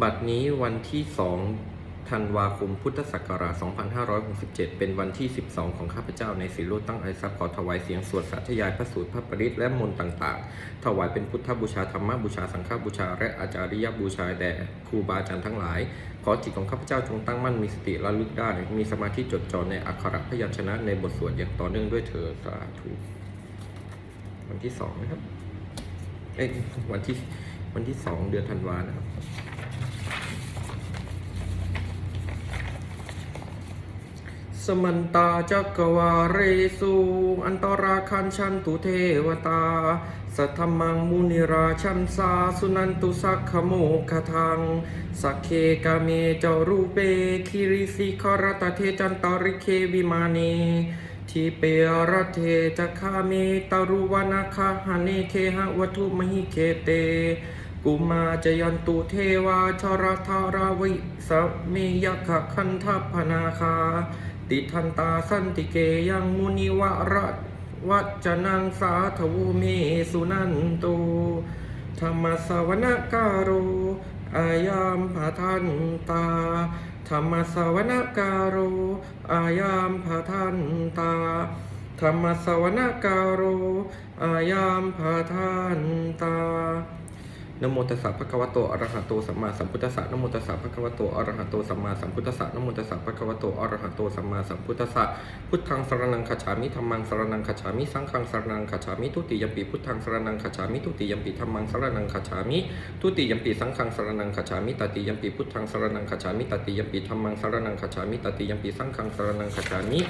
บัดนี้วันที่2ธันวาคมพุทธศักราช 2567 เป็นวันที่ 12 ของข้าพเจ้าในสีโรจนตั้งไอซับขอถวายเสียงสวดสาธยายพระสูตรพระปริตและมนต์ต่าง ๆ ถวายเป็นพุทธบูชาธรรมบูชาสังฆบูชา และอาจาริยบูชาแด่ครูบาอาจารย์ทั้งหลาย ขอจิตของข้าพเจ้าจงตั้งมั่นมีสติระลึกได้ มีสมาธิจดจ่อในอักขระพยัญชนะในบทสวดอย่างต่อเนื่องด้วยเถิดสาธุวันที่สองนะครับเอ้ยวันที่วันที่สองเดือนธันวานะครับ สมันตาจักวาเรสุอันตราคันชันตุเทวตา สัทธมังมุนิราชันสาสุนันตุสักขโมคทัง สักเคกาเมเจารูเปคิริสิคารตเทจันตาริเควิมาเนทีเปรเทจะคาเมตารุวนาคาหาเนเคหะวัตุมหิเคเตกุมาจยันตุเทวาชรธาราวิสเมยขคันทพนาคา ติทันตาสันติเกยังมุนิวระวัจจนังสาธวเมสุนันตุธรรมสวนการุอายามผาทันตา ธรรมสวนการุอายามผาทันตา ธรรมสวนการุอายามผาทันตา นโมตัสสะภะคะวะโตอะระหะโตสัมมาสัมพุทธัสสะนโมตัสสะภะคะวะโตอะระหะโตสัมมาสัมพุทธัสสะนโมตัสสะภะคะวะโตอะระหะโตสัมมาสัมพุทธัสสะพุทธังสรณังคัจฉามิธัมมังสรณังคัจฉามิสังฆังสรณังคัจฉามิทุติยมปีพุทธังสรณังคัจฉามิทุติยมปีธัมมังสรณังคัจฉามิทุติยมปีสังฆังสรณังคัจฉามิตติยมปีพุทธังสรณังคัจฉามิตติยมปีธัมมังสรณังคัจฉามิตติยมปีสังฆังสรณังคัจฉามิ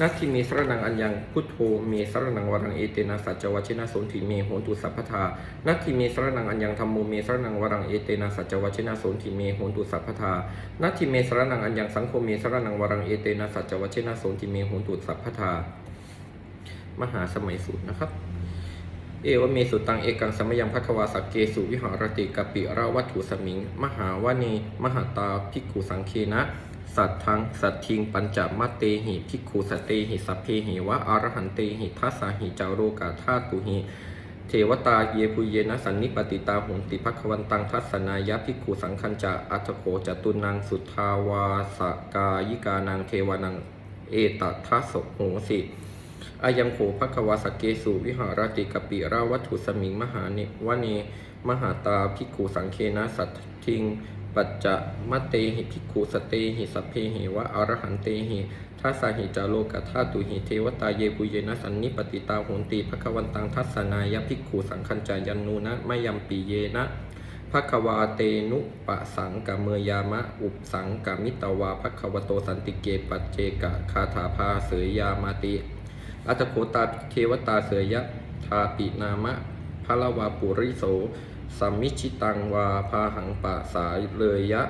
นัตถิเมสรนังอัญญังพุทโธเมสรนังวรังเอเตนะสัจจวัชินะสนทิเมโหตุสัพพทานัตถิเมสรนังอัญญงธรรมโมเมสรนังวรังเอเตนะสัจวัชนะสนทิเมโหนตุสัพพทานัตถิเมสรนังอัญญังสังโฆเมสรนังวรังเอเตนะสัจวัชนะสนทิเมโหนตุสัพพทามหาสมัยสูตรนะครับ เอวเมสุตังเอกังสมยังพัควาสักเกสุวิหารติกปิราวัตถุสมิง มหาวเนมหาตาภิกขุสังเคนะสัตทังสัตทิงปัญจมัตเตหิภิกขุสตเตหิสัพเพหิวะอรหันเตหิทัสสหิจาโรกาธาตุหิ เทวตาเยปุเยนะสันนิปติตาโหนติภควันตังทัศนายะภิกขุสังคัญจะอัตโขจตุนังสุทาวาสกายิกานังเทวานังเอตัทัสสโหสิอายังโขภควาสเกสุวิหารติกปิราวัตถุสมิงมหาเนวเนมหาตาภิกขุสังเคนะสัตทิง ปัจจะมัตเตหิภิกขุสเตหิสัพเพหิวะอรหันเตหิ ทัสสหิจาโลกธาตุหิเทวตาเยปุเยนะสันนิปติตาโหนติภควันตังทัสสนายภิกขุสังคัญจายันนูนะมยัมปีเยนะภควาเตนุปะสังกะเมยามะ อุปสังกะมิตวาภควโตสันติเกปัจเจกะคาถาภาเสยยามาติอัตโคตาเทวตาเสยยะทาปินามะพะละวาปุริโสสัมมิชิตังวาพาหังปะสายเลยยะ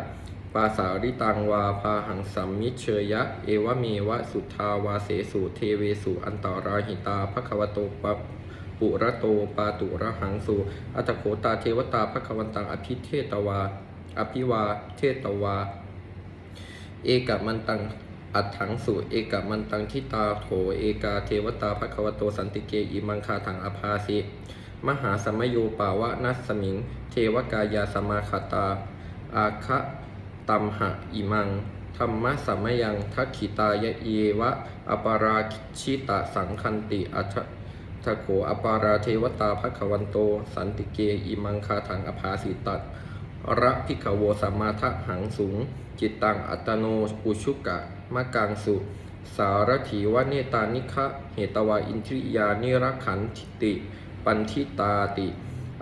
ปาสาริตังวาพาหังสัมมิเชยะ เอวเมวะสุทาวาเสสุเทเวสุอันตาราหิตาภควโตปปุระโตปาตุระหังสุอัตโคตาเทวตาภควันตังอภิเทตวา อภิวาเทตวา เอกมันตังอัตถังสุเอกมันตังทิตาโถเอกาเทวตาภควโตสันติเกอิมังคาถังอภาสิมหาสมโยปาวะนัสสมิง เทวกายาสมาคตา อาคะ ตัมหะอิมัง ธรรมะสัมยังทักขิตายะเยวะ อปาราชิตะสังคันติอัชทโขอปาราเทวตาภควันโต สันติเกอิมังคาถังอภาสิตัตระพิขโวสัมมาทะหังสูง จิตตังอัตโนอุชุกะมะกังสุ สารถีวเนตานิคะ เหตวาอินทริยานิรักขันติ ปันทิตาติ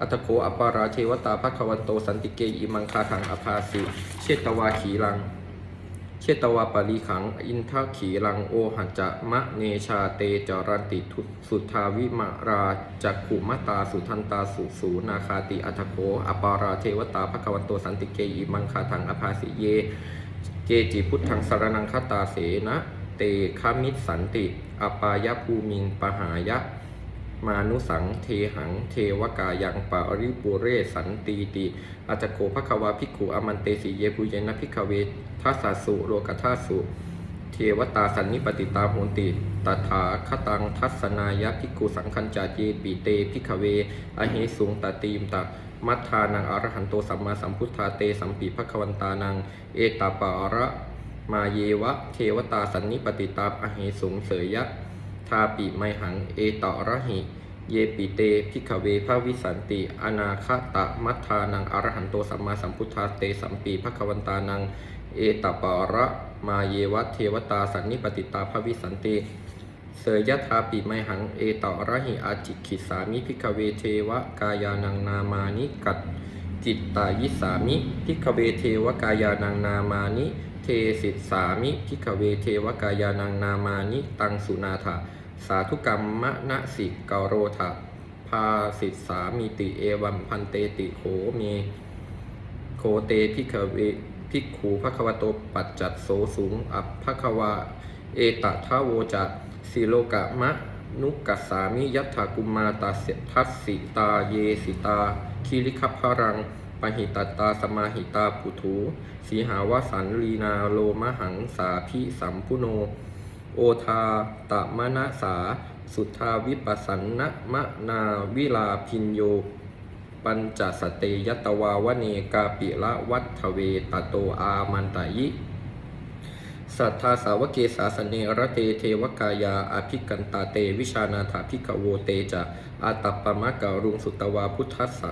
อัตโคอปาราเทวตาภควันโตสันติเกอิมังคาถังอภาสิเชตวาขีลัง เชตวาปริขัง อินทขีลังโอหัจจะมะเนชาเตจารันติทุสุทาวิมาราจักขุมตาสุทันตาสุสูนาคาติอัตโคอปาราเทวตาภควันโตสันติเกอิมังคาถังอภาสิเย เกจิพุทธังสรนังคตาเสนะเตคามิสันติ อปายภูมิงปหายะ มานุสัง เทหัง เทวกายังปาริปุเรสันตีติอาจโกภควาภิกขุอมันเตสีเยปุเยนะภิกขเวทัสสสุโลกทัสสุ เทวตาสันนิปติตาโหนติตถาคตังทัศนายะภิกขุสังคัญจาเยปิเตภิกขเว อเหสุงตตีมตะมัทธานังอรหันโตสัมมาสัมพุทธาเตสัมปีภควันตานัง เอตาปาระมาเยวะ เทวตาสันนิปติตาอเหสุงเสยยะ ทาปิไมหัง เอตระหิ เยปิเตพิขเวภวิสันติ อนาคตะมัทธานังอรหันโตสัมมาสัมพุทธาเตสัมปีภควันตานัง เอตปาระมาเยวะเทวตาสันนิปติตาภวิสันติเสยยถาปิไมหัง เอตระหิอาจิขิสามิพิกเวเทวกายานังนามานิกัดจิตตายิสามิพิกเวเทวกายานังนามานิ เทสิสามิพิกเวเทวกายานังนามานิตังสุนาถาสาธุกรรมมะนะสิกโรธาพาสิสามิติเอวัมพันเตติโขเมโคเตพิกเวพิกขูภควโตปัจจัดโสสูง อัปภควาเอตทาโวจะสิโลกะมะนุกัสสามิยัตถากุมมาตาเสทัสสิตาเยสิตาคิริคัพพรัง ปหิตตาสมาหิตาปุถูสีหาวสันลีนาโลมหังสาพิสัมพุโน โอทาตะมณสา สุทธาวิปัสสนะมะนาวิลาพินโย ปัญจสเตยตวาวเนกาปิละวัฏเวตโตอามันตยิสัทธาสาวกเกสาสเนระเตเทวกายาอภิกันตาเต วิชานาถาภิกโวเตจะอาตัปปมะการุงสุตวาพุทธัส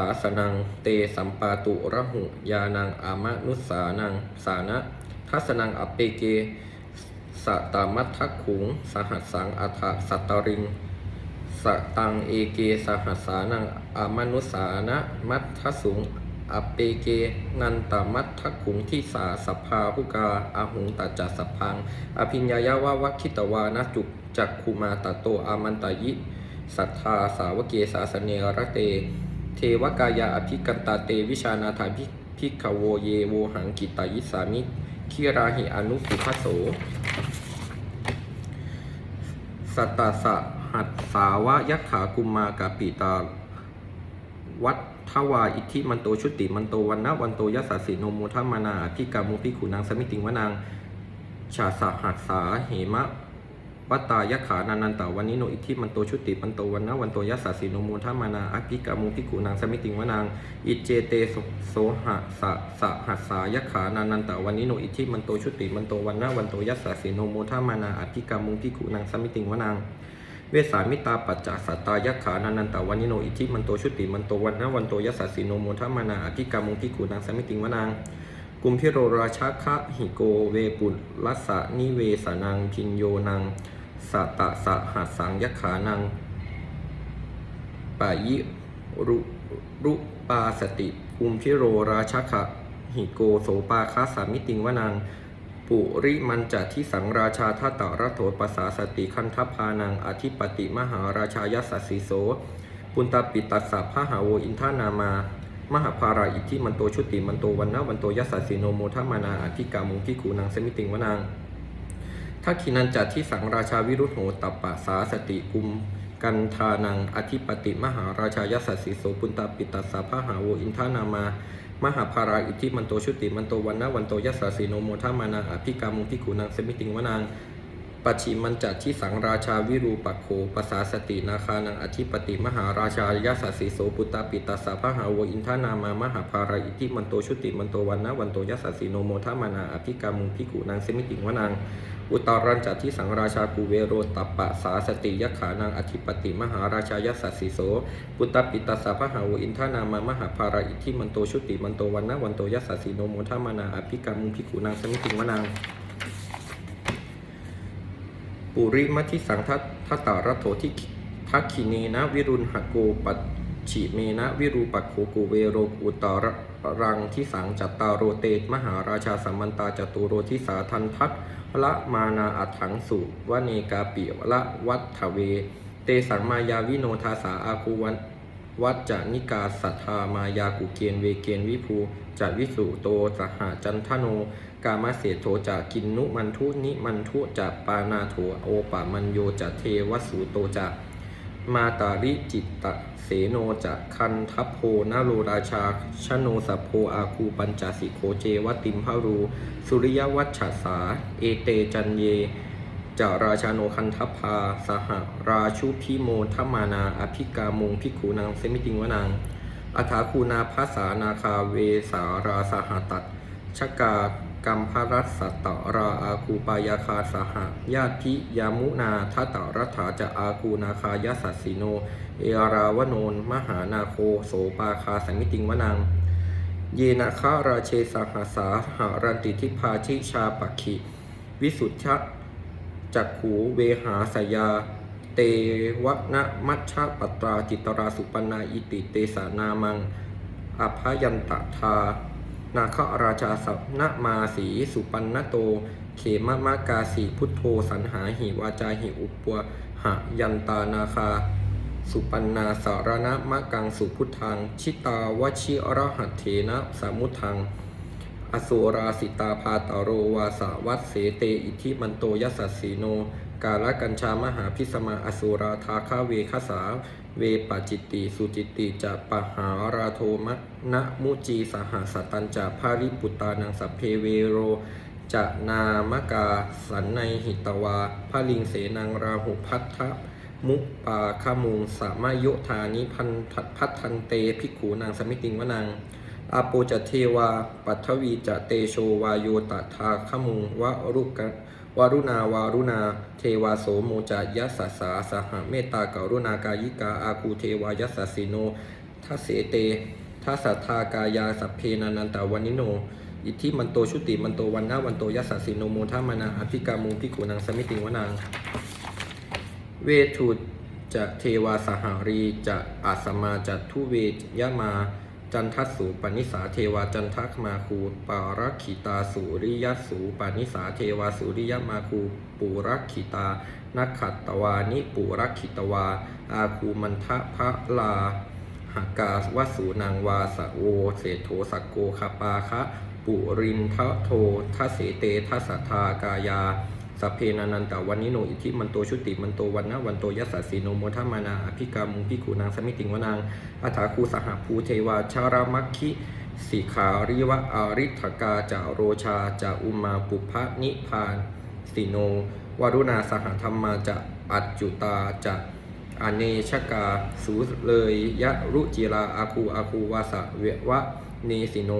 าสนัง เตสัมปาตุระหุยานังอามนุสานัง สานะทัสนังอปเปเกสตามัททักขุง สหัสสังอัฏฐสัตตริงสตังเอเกสหัสสานังอามนุสานะมัททสุงอเปเกนันตมัททขุงที่สาสภาภุกาอาหุงตัจจสพัง อภิญญายาวาวัคคิตวานะจุกจักคุมาตโตอามันตายิ สัทธาสาวเกสาสเนรเตเท วกายาอภิกันตาเตวิชานาถาภิพิกขโวเยโวหังกิตายิสามิคิราหิอนุปุพโส สัตตสะหัสสาวะยักขากุมมากาปิตา วัดทวาอิทธิมันโตชุติมันโตวันนะวันโตยัสสะสิโนโมทัมมานาอภิกามุพิขุนางสมิติงวนางชาสะหัสสาเหมะ วัตตายะขานานันตาวันนิโนอิทธิมันโตชุติมันโตวันนะวันโตยัสสะสิโนโมทัมมานาอภิกามุพิขุนางสมิติงวนางอิเจเตโสโสหะสะสะหัสสายขานานันตาวันนิโนอิทธิมันโตชุติมันโตวันนะวันโตยัสสะสิโนโมทัมมานาอภิกามุพิขุนางสมิติงวนางเวสามิตาปัจจสัตตายักขานานันตาวันิโนอิทิมันโตชุติมันโตวันนะวันโตยัสสะสิโนโมทัมมานาอภิกามุพิขูนางสมิติงวนาง กุมพิโรราชคะหิโกเวปุลัสสะนิเวสานังพินโยนังสัตะสะหัสสังยขานังปายิรุรุปาสติกุมพิโรราชคะหิโกโสปาคาสามิติงวนางปุริมันจะที่สังราชาทัตตระโถปสาสติคันทพานังอธิปติมหาราชายัสสีโสปุนตปิตัสสะพหาโวอินทานามา มหาภาราอิทธิมันโตชุติมันโตวันนะวันโตยัสสีโนโมทัมานาอธิกามุงพิขูนางสมิติงวนางทักขินันจัดที่สังราชาวิรุธโหตัปปะสาสติกุมกันทานังอธิปติมหาราชายัสสีโสปุนตาปิตัสสะพะหาโวอินทานามามหาภาราอิทธิมันโตชุติมันโตวันนะวันโตยัสสีโนโมทัมานาอภิกามุงพิขูนางสมิติงวนาง ปัจฉิมันจัดที่สังราชาวิรูปักโขปสาสตินาคานังอธิปติมหาราชายาสสีโสปุตตาปิตัสสะพะหาวอินทานามามหาภาราอิทิมันโตชุติมันโตวันนะวันโตยัสสสีโนโมทามานาอภิกามุงพิกุนางเสมิติงวนางอุตรันจัดที่สังราชากูเวโรตัปปะสาสติยขานังอธิปติมหาราชายาสสีโสปุตตปิตัสสะพะหาวอินทานามามหาภาราอิทิมันโตชุติมันโตวันนะวันโตยัสสสีโนโมทามานาอภิกามุงพิกุนางเสมิติงวนาง ปุริมัทิสังทัตทัตตารโถทิทักขิเนนะวิรุณหโกปัจฉิเมนะวิรูปักโขกูเวโรกุตารังทิสังจัตตารโรเตมหาราชาสัมมันตาจตุโรทิสาทันทัตละมานาอัฏฐังสุวเนกาปิละวัฏเว เตสังมายาวิโนทาสาอาคูวันวัจจนิกาสัทธามายากุเกณเวเกณวิภูจะวิสุโตสหจันทโน กามาเสโทจะกินนุมันทุนิมันทุจะปานาโถโอปะมันโยจะเทวสุโตจะมาตาริจิตตะเสโนจะคันทัพโพนาโรราชาชโนสัพโพอาคูปัญจสิโคเจวติมพารู สุริยวัชชาสา เอเตจันเยจาราชาโนคันทพา สหราชุพิโมทมานา อภิกามุงพิขุนางเซมิติงวนางอัฐาคูนาภาษานาคาเวสาราสหตัดชกา กัมพรัสสตราอาคูปายาคาสหญาติยามุนาทัตตรัฐาจะอาคูนาคายสัสสิโน เอราวโนน มหานาโคโสปาคาสังมิติงวนัง เยนะคาราเชสหาสาหารันติทิพาชิชาปักขิวิสุทธะจักขูเวหาสยา เตวนะมัชชะปตราจิตราสุปนาอิติเตสานามังอภยันตทา นาคราชาสัพนมาสีสุปันนโต เขมมะกาสีพุทโธสันหาหิวาจาหิอุปวหะยันตานาคา สุปันนาสารณะมะกังสุพุทธัง ชิตาวชิอรหัตเถนะสามุทัง อสุราสิตาพาตโรวาสาวัตเสเตอิทิมันโตยัสสสสีโน กาลกัญชามหาพิสมาอสุราทาคาเวคสา เวปจิตติสุจิตติจะปะหาราโทมะนะมุจีสหสตัญจะภาริปุตตานังสัพเพเวโรจะนามกาสันในหิตวาพระลิงเสนังราหุพัทธมุปปาขมุงสามายโยธานิพันทัพัทันเตภิกขูนางสมิติงวนังอาโปจะเทวาปัทวีจะเตโชวาโยตถาขมุงวะรุกะ วารุณาวารุณา เทวาโสโมจะยัสสาสหเมตตากรุณากายิกาอาคูเทวายัสสิโนทัสเสเตทัสสทากายาสัพเพนานันตาวันิโน อิทธิมันโตชุติมันโตวันนาวันโตยัสสิโนโมทามานาอภิกามุงพิกุนังสมิติวนางเวทุจะเทวาสหารีจะอาสมาจะทุเวยมา จันทสูปนิสาเทวาจันทักมาคูปารักขิตาสุริยสูปนิสาเทวาสุริยมาคูปุรักขิตานักขัตตวานิปุรักขิตวา อาคูมันทะพะลาหากาวสูนางวาสะโวเศโทสักโกคาปาคะ ปุรินทะโททเสเตทัสสทากายา สัพเพนานันตาวันนิโนอิทิมันโตชุติมันโตวันนะวันโตยัสสสีโนโมทามานาอภิกามุงพิขูนางสมิติงวนางอัฐาคูสหภูเทวาชารามัคคิสิขาริวะอาริทกาจาโรชาจาอุมาปุพะนิพานสิโนวารุณาสหธรรมาจะอัจจุตาจะอเนชกาสูเลยยะรุจิราอาคูอาคูวาสะเววะเนสิโน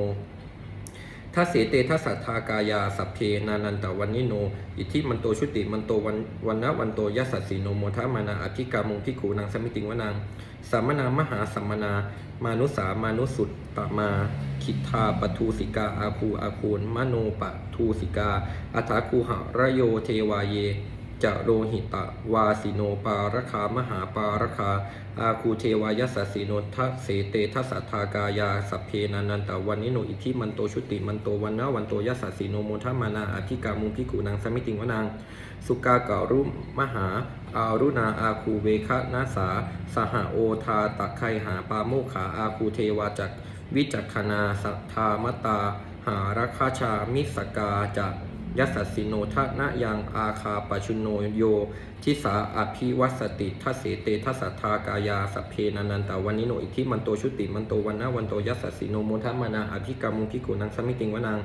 ทัสเสเตทัสสะทากายาสัพเพนานันตวันนิโน อิทธิมันโตชุติมันโตวันวันนะวันโตยัสสีโนโมทามานาอภิกามงพิขูนางสมิติงวนางสามนามหาสัมมนา มานุสามานุสุตตมาคิทาปทูสิกาอาภูอาคูนมโนปทูสิกาอัฐาคูหะระโยเทวาเย จะโรหิตะวาสิโนปารคามหาปารคา อาคูเทวายัสสสีโนทัเสเตทัสทากายาสัพเพนานันตวันนิโนอิทิมันโตชุติมันโตวันนะวันโตยัสสสีโนโมทามานาอธิกามุงพิกุนางสมิติงวนางสุกาการุมหาอารุณาอาคูเวคะนาสา สหโอทาตะไคหาปาโมขาอาคูเทวาจักวิจักขณาสัทธามตาหารัคาชามิสกาจะ ยัสสิโนทะนะยังอาคาปชุโนโย ทิสาอภิวัสติทัสเสเตทัสสะทากายาสัพเพนันันตาวันนิโนอิทิมันโตชุติมันโตวันนะวันโตยัสสิโนโมทะมานาอภิกามุงพิกุนังสมิติงวนาง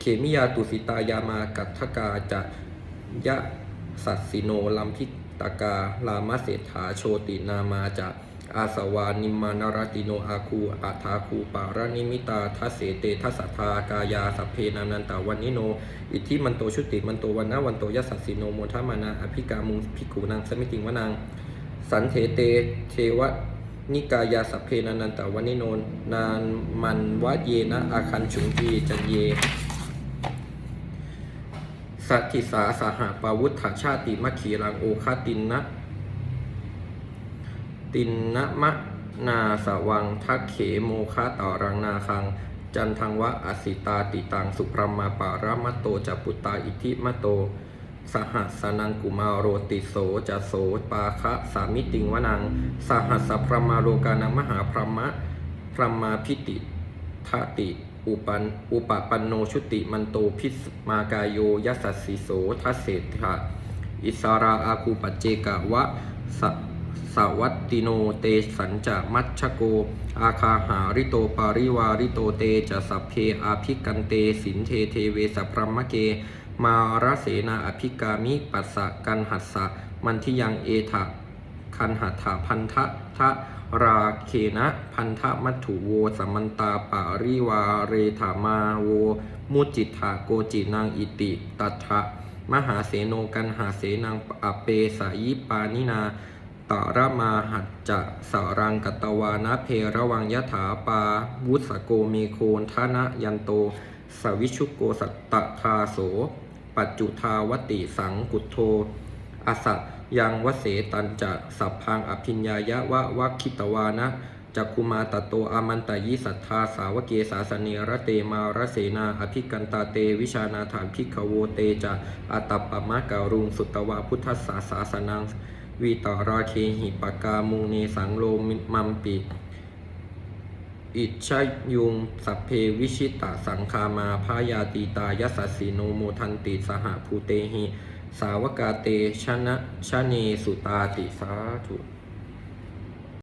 เขมิยาตุสิตายามากัตถกาจะยะสัสสิโนลัมพิตกาลามเศรษฐาโชตินามาจะ อาสวานิมานารติโนอาคูอาทาคูปารานิมิตาทัสเสเตทัสสะทากายาสัพเพนานันตาวันนิโน อิทธิมันโตชุติมันโตวันนะวันโตยัสสสิโนโมทามานาอภิกามุงพิกขูนางสมิติงวนางสันเทเตเทวนิกายาสัพเพนานันตาวันนิโนนานมันวะเยนะอาคันฉุงจีจันเยสัตถิสาสหปาวุฒชาติมัคคีรังโอคาตินนะ ตินนะมะนาสวังทักเขโมคาต่อรังนาคัง จันทังวะอสิตาติตังสุพรมาปารามะโตจะปุตตาอิทิมะโต สหัสนังกุมาโรติโสจะโสปาคะสามิติงวนัง สหัสสะพรมาโลกานังมหาพรหมะพรหมาพิติทติอุปันอุปปันโนชุติมันโตพิสมากายโยยัสสิโสทัสเสถะอิสาราอาคูปัจเจกะวะสะ สวัตติโนเตสัญจะมัชชโก อาคาหาริโตปาริวาริโตเตจะสัพเพอาภิกันเตสินเทเทเวสพรหมเก มาราเสนาอภิกามิปัสสะกันหัสสะมันทิยังเอทะคันหัตถาพันธะทะราเคนะพันธะมัตถุโวสมันตาปาริวาเรธามาโว มุจิตถาโกจินางอิติตัทะมหาเสโนกันหาเสนางอเปสายิปานินา ตาระมาหัจจะสารังกตวานะเพระวังยถาปาวุสโกเมโคนทานะยันโต สวิชุโกสัตตคาโส ปัจจุทาวติสังกุโธอสัยังวเสตันจะสัพพังอภิญญายะวะวัคคิตวานะจักคุมาตโตอามันตยิสัทธาสาวเกสาสเนระเตมารเสนาอภิกันตาเตวิชานาถานพิกขโวเตจะอัตตปปมะการุงสุตตวาพุทธสาสาสนัง วีตราเคหิปกามุงเนสังโลมิมัมปิอิชยุงสัพเพวิชิตาสังคามาพายาตีตายสสสสิโนโมทันติสหภูเตหิ สาวกาเตชนะชะเนสุตาติสาธุ